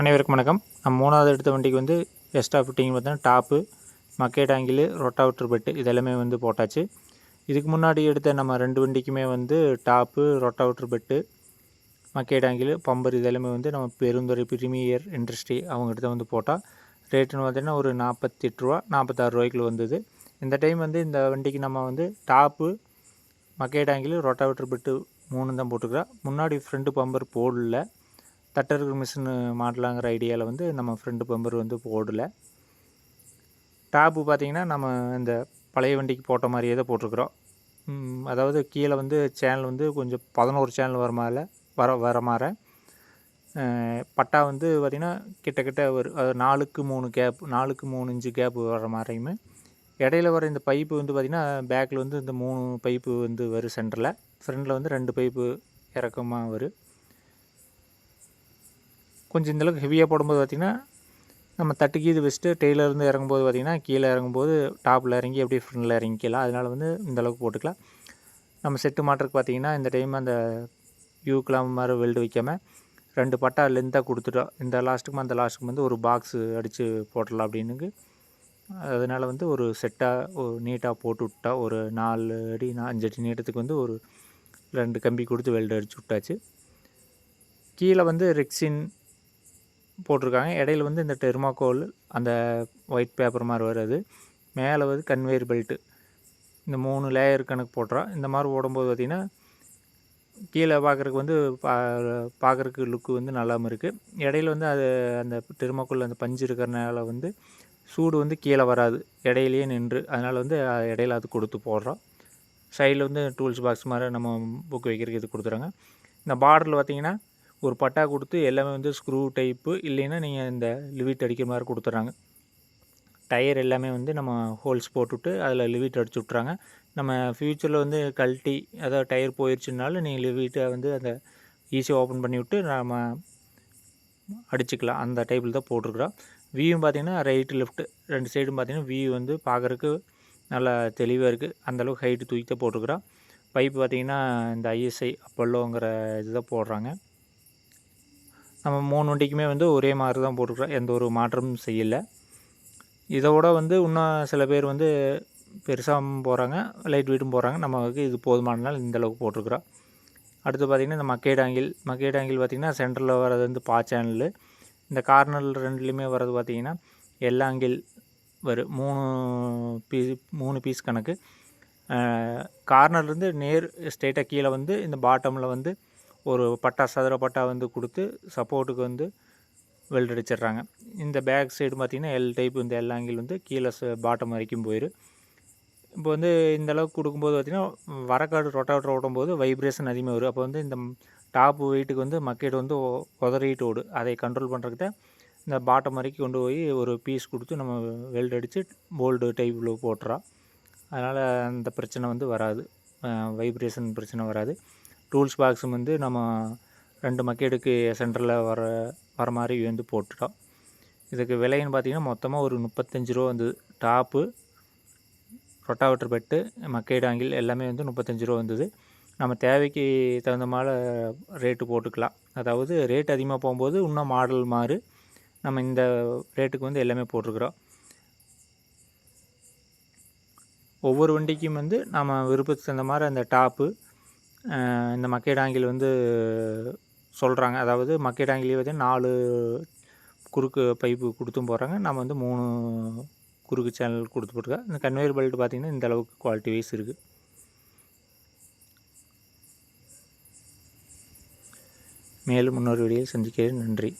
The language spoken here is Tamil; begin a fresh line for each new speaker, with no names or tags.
அனைவருக்கும் வணக்கம். நம்ம மூணாவது எடுத்த வண்டிக்கு வந்து எக்ஸ்ட்ரா ஃபிட்டிங் பார்த்தீங்கன்னா டாப்பு மக்கேட் டாங்கில் ரொட்டாவுட்ரு பெட்டு இதெல்லாமே வந்து போட்டாச்சு. இதுக்கு முன்னாடி எடுத்த நம்ம ரெண்டு வண்டிக்குமே வந்து டாப்பு ரொட்டாவுட்ரு பெட்டு மக்கேட் டாங்கில் பம்பர் இதெல்லாமே வந்து நம்ம பெருந்துறை பிரிமியர் இண்டஸ்ட்ரி அவங்ககிட்ட வந்து போட்டால் ரேட்டுன்னு பார்த்தீங்கன்னா ஒரு நாற்பத்தெட்டு ரூபா நாற்பத்தாறு ரூபாய்க்குள்ள வந்தது. இந்த டைம் வந்து இந்த வண்டிக்கு நம்ம வந்து டாப்பு மக்கேட் டாங்கில் ரொட்டாவேட்டர் பெட்டு மூணு தான் போட்டுக்கிறோம். முன்னாடி ஃப்ரெண்டு பம்பர் போடல. தட்டருக்கு மிஷின் மாட்டலாங்கிற ஐடியாவில் வந்து நம்ம ஃப்ரண்ட் பம்பர் வந்து போடலை. டாப்பு பார்த்திங்கன்னா நம்ம இந்த பழைய வண்டிக்கு போட்ட மாதிரியே தான் போட்டிருக்குறோம். அதாவது கீழே வந்து சேனல் வந்து கொஞ்சம் பதினோரு சேனல் வர மாதிரி வர வர மாதிரி பட்டா வந்து பார்த்திங்கன்னா கிட்டக்கிட்ட ஒரு நாலுக்கு மூணு கேப் நாலுக்கு மூணு இன்ச்சு கேப் வர மாதிரியுமே இடையில வர இந்த பைப்பு வந்து பார்த்திங்கன்னா பேக்கில் வந்து இந்த மூணு பைப்பு வந்து வரும் சென்டரில் ஃப்ரண்டில் வந்து ரெண்டு பைப்பு இறக்கமாக வரும். கொஞ்சம் இந்தளவுக்கு ஹெவியாக போடும்போது பார்த்திங்கன்னா நம்ம தட்டுக்கு இது வச்சுட்டு டெய்லருந்து இறங்கும்போது பார்த்திங்கன்னா கீழே இறங்கும்போது டாப்பில் இறங்கி அப்படியே ஃப்ரண்டில் இறங்கிக்கலாம் அதனால் வந்து இந்தளவுக்கு போட்டுக்கலாம். நம்ம செட்டு மாட்டுறதுக்கு பார்த்திங்கன்னா இந்த டைம் அந்த யூக்கெலாம் மாதிரி வெல்டு வைக்காமல் ரெண்டு பட்டா லென்த்தாக கொடுத்துட்டோம் இந்த லாஸ்ட்டுக்கும் அந்த லாஸ்ட்டுக்கும் வந்து ஒரு பாக்ஸு அடித்து போட்டுடலாம் அப்படின்னு அதனால் வந்து ஒரு செட்டாக ஒரு நீட்டாக போட்டு விட்டா ஒரு நாலு அடி அஞ்சு அடி நீட்டத்துக்கு வந்து ஒரு ரெண்டு கம்பி கொடுத்து வெல்டு அடிச்சு விட்டாச்சு. கீழே வந்து ரெக்ஸின் போட்டிருக்காங்க. இடையில வந்து இந்த டெர்மாக்கோல் அந்த ஒயிட் பேப்பர் மாதிரி வருது. மேலே வந்து கன்வேயர் பெல்ட்டு இந்த மூணு லேயர் கணக்கு போட்டுறோம் இந்த மாதிரி ஓடும்போது பார்த்திங்கன்னா கீழே பார்க்குறக்கு வந்து பா பார்க்குறக்கு லுக்கு வந்து நல்லாமல் இருக்குது இடையில வந்து அது அந்த டெர்மாக்கோல் அந்த பஞ்சு இருக்கிறனால வந்து சூடு வந்து கீழே வராது. இடையிலேயே நின்று. அதனால் வந்து இடையில அது கொடுத்து போடுறோம் சைடில் வந்து டூல்ஸ் பாக்ஸ் மாதிரி நம்ம புக் வைக்கிறதுக்கு இது கொடுத்துறாங்க. இந்த பார்டரில் பார்த்திங்கன்னா ஒரு பட்டா கொடுத்து எல்லாமே வந்து ஸ்க்ரூ டைப்பு இல்லைன்னா நீங்கள் இந்த லிவிட் அடிக்கிற மாதிரி கொடுத்துட்றாங்க. டயர் எல்லாமே வந்து நம்ம ஹோல்ஸ் போட்டுவிட்டு அதில் லிவிட் அடிச்சு விட்றாங்க நம்ம ஃப்யூச்சரில் வந்து கழட்டி அதாவது டயர் போயிடுச்சுனாலும் நீங்கள் லிவிட்டை வந்து அந்த ஈஸியாக ஓப்பன் பண்ணி விட்டு நம்ம அடிச்சுக்கலாம். அந்த டைப்பில் தான் போட்டிருக்குறோம். வியூவும் பார்த்திங்கன்னா ரைட்டு லெஃப்ட்டு ரெண்டு சைடும் பார்த்திங்கன்னா வியூ வந்து பார்க்குறக்கு நல்லா தெளிவாக இருக்குது அந்தளவுக்கு ஹைட்டு தூக்கி தான் போட்டிருக்கிறோம். பைப் பார்த்திங்கன்னா இந்த ஐஎஸ்ஐ அப்பல்லோங்கிற இதுதான் போடுறாங்க. நம்ம மூணு வண்டிக்குமே வந்து ஒரே மாதிரி தான் போட்டுருக்குறோம் எந்த ஒரு மாற்றமும் செய்யலை. இதோட வந்து இன்னும் சில பேர் வந்து பெருசாகவும் போகிறாங்க லைட் வெயிட்டும் போகிறாங்க நமக்கு இது போதுமானனால இந்தளவுக்கு போட்டிருக்குறோம். அடுத்து பார்த்திங்கன்னா இந்த மக்கேடாங்கில் மக்கேடாங்கில் பார்த்திங்கன்னா சென்டரில் வர்றது வந்து பா சேனல் இந்த கார்னர் ரெண்டுலேயுமே வர்றது பார்த்திங்கன்னா எல்லாங்கில் வரும். மூணு பீஸ் மூணு பீஸ் கணக்கு. கார்னர்லேருந்து நேர் ஸ்ட்ரெயிட்டாக கீழே வந்து இந்த பாட்டமில் வந்து ஒரு பட்டா சதுர பட்டா வந்து கொடுத்து சப்போர்ட்டுக்கு வந்து வெல்ட் அடிச்சிடுறாங்க. இந்த பேக் சைடு பார்த்திங்கன்னா எல் டைப் இந்த எல் ஆங்கிள் வந்து கீழே பாட்டம் வரைக்கும் போயிடும் இப்போ வந்து இந்த அளவுக்கு கொடுக்கும்போது பார்த்திங்கன்னா வரக்காடு ரொட்டாவேட்டர் ஓடும்போது வைப்ரேஷன் அதிகமாக வரும். அப்போ வந்து இந்த டாப் வெயிட்டுக்கு வந்து மக்கெட் வந்து உதறிட்டு ஓடு. அதை கண்ட்ரோல் பண்ணுறதுக்கு இந்த பாட்டம் வரைக்கும் கொண்டு போய் ஒரு பீஸ் கொடுத்து நம்ம வெல்ட் அடித்து போல்டு டைப்பில் போட்டுறோம் அதனால் அந்த பிரச்சனை வந்து வராது. வைப்ரேஷன் பிரச்சனை வராது. டூல்ஸ் பாக்ஸும் வந்து நம்ம ரெண்டு மக்கேடுக்கு சென்டரில் வர வர மாதிரி வந்து போட்டுட்டோம். இதுக்கு விலைன்னு பார்த்தீங்கன்னா மொத்தமாக ஒரு முப்பத்தஞ்சு ரூபா வந்தது டாப்பு ரொட்டாவட்டர் பெட்டு மக்கேடு ஆங்கில் எல்லாமே வந்து முப்பத்தஞ்சு ரூபா வந்தது. நம்ம தேவைக்கு தகுந்த மாதிரி ரேட்டு போட்டுக்கலாம். அதாவது ரேட் அதிகமாக போகும்போது இன்னும் மாடல் மாறு நம்ம இந்த ரேட்டுக்கு வந்து எல்லாமே போட்டிருக்குறோம். ஒவ்வொரு வண்டிக்கும் வந்து நம்ம விருப்பத்துக்கு தகுந்த மாதிரி அந்த டாப்பு இந்த மக்கேடாங்கில் வந்து சொல்கிறாங்க அதாவது மக்கேடாங்கிலே வந்து நாலு குறுக்கு பைப்பு கொடுத்தும் போகிறாங்க நம்ம வந்து மூணு குறுக்கு சேனல் கொடுத்து போட்டுருக்கோம். இந்த கன்வேயர் பெல்ட் பார்த்திங்கன்னா இந்த அளவுக்கு குவாலிட்டி வைஸ் இருக்குது மேலும் இன்னொரு வீடியோ சந்திக்கிறேன். நன்றி.